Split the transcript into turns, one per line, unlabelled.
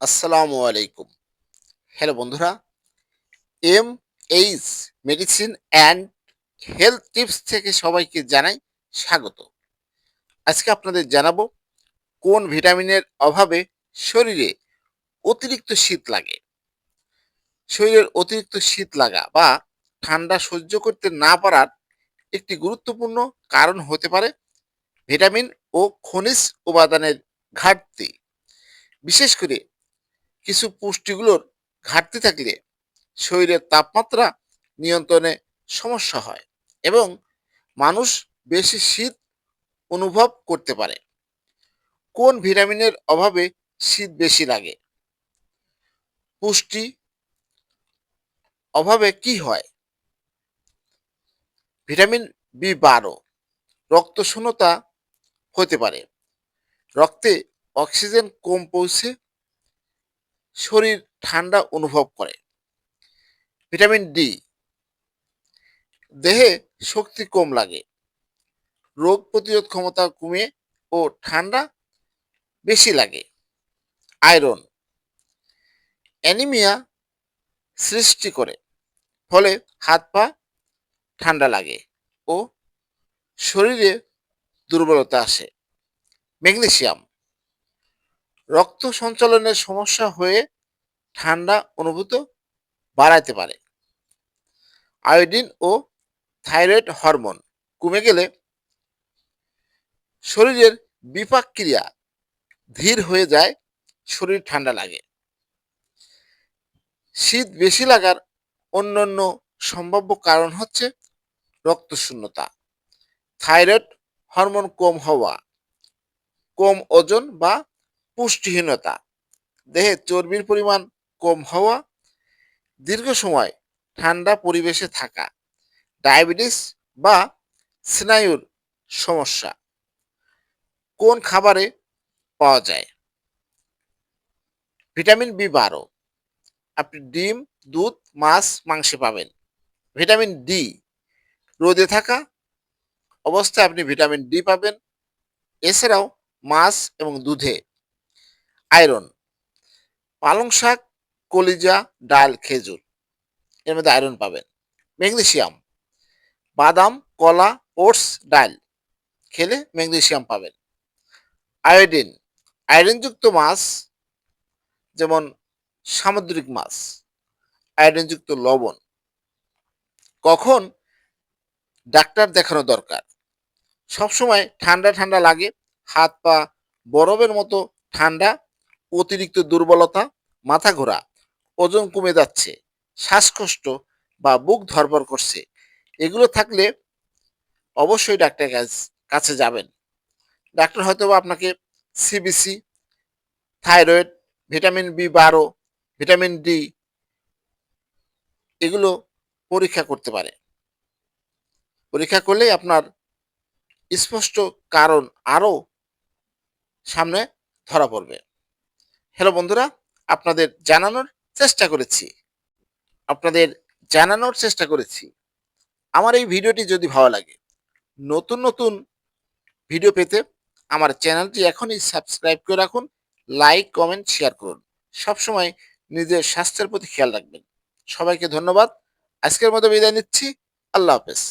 আসসালামু আলাইকুম। হ্যালো বন্ধুরা M H medicine and health tips থেকে সবাইকে জানাই স্বাগত। আজকে আপনাদের জানাব কোন ভিটামিনের অভাবে শরীরে অতিরিক্ত শীত লাগে। শরীরের অতিরিক্ত শীত লাগা বা ঠান্ডা সহ্য করতে না পারার একটি গুরুত্বপূর্ণ কারণ হতে পারে ভিটামিন ও খনিজ উপাদানের ঘাটতি। বিশেষ করে কিছু পুষ্টিগুলোর ঘাটতি থাকলে শরীরের তাপমাত্রা নিয়ন্ত্রণে সমস্যা হয় এবং মানুষ বেশি শীত অনুভব করতে পারে। কোন ভিটামিনের অভাবে শীত বেশি লাগে? পুষ্টি অভাবে কি হয়? ভিটামিন বি বারো রক্ত শূন্যতা হতে পারে। রক্তে অক্সিজেন কম পৌঁছে শরীর ঠান্ডা অনুভব করে। Vitamin D. দেহে শক্তি কম লাগে। রোগ প্রতিরোধ ক্ষমতা কমে ও ঠান্ডা বেশি লাগে। আয়রন। অ্যানিমিয়া সৃষ্টি করে, ফলে হাত পা ঠান্ডা লাগে ও শরীরে দুর্বলতা আসে। ম্যাগনেসিয়াম। রক্ত সঞ্চালনের সমস্যা হয়ে ঠান্ডা অনুভূত বাড়াইতে পারে। আয়োডিন ও থাইরয়েড হরমোন কমে গেলে শরীরের বিপাক ক্রিয়া ধীর হয়ে যায়, শরীর ঠান্ডা লাগে। শীত বেশি লাগার অন্যান্য সম্ভাব্য কারণ হচ্ছে রক্তশূন্যতা। থাইরয়েড হরমোন কম হওয়া, কম ওজন বা পুষ্টিহীনতা। দেহে চর্বির পরিমাণ কম হওয়া, দীর্ঘ সময় ঠান্ডা পরিবেশে থাকা, ডায়াবেটিস বা স্নায়ুর সমস্যা। কোন খাবারে পাওয়া যায়? ভিটামিন বি বারো। আপনি ডিম, দুধ, মাছ, মাংসে পাবেন। ভিটামিন ডি রোদে থাকা অবস্থায় আপনি ভিটামিন ডি পাবেন। এছাড়াও মাছ এবং দুধে আয়রন, পালং শাক, কলিজা, ডাল, খেজুর, এর মধ্যে আয়রন পাবেন। ম্যাগনেশিয়াম বাদাম, কলা, ওটস, ডাল খেলে ম্যাগনেশিয়াম পাবেন। আয়োডিন, আয়োডিনযুক্ত মাছ যেমন সামুদ্রিক মাছ, আয়োডিনযুক্ত লবণ, কখন ডাক্তার দেখানো দরকার। সবসময় ঠান্ডা ঠান্ডা লাগে, হাত পা বরফের মতো ঠান্ডা অতিরিক্ত দুর্বলতা মাথা ঘোরা, ওজন কমে যাচ্ছে, শ্বাসকষ্ট বা বুক ধরপর করছে, এগুলো থাকলে অবশ্যই ডাক্তারের কাছে যাবেন। ডাক্তার হয়তো আপনাকে সিবিসি থাইরয়েড, ভিটামিন বি বারো, ভিটামিন ডি এগুলো পরীক্ষা করতে পারে। পরীক্ষা করলে আপনার স্পষ্ট কারণ আরও সামনে ধরা পড়বে। হ্যালো বন্ধুরা, আপনাদের জানানোর চেষ্টা করেছি। আপনাদের জানানোর চেষ্টা করেছি। আমার এই ভিডিওটি যদি ভালো লাগে, নতুন নতুন ভিডিও পেতে আমার চ্যানেলটি এখনই সাবস্ক্রাইব করে রাখুন, লাইক, কমেন্ট, শেয়ার করুন। সবসময় নিজের স্বাস্থ্যের প্রতি খেয়াল রাখবেন। সবাইকে ধন্যবাদ। আজকের মতো বিদায় নিচ্ছি। আল্লাহ হাফেজ।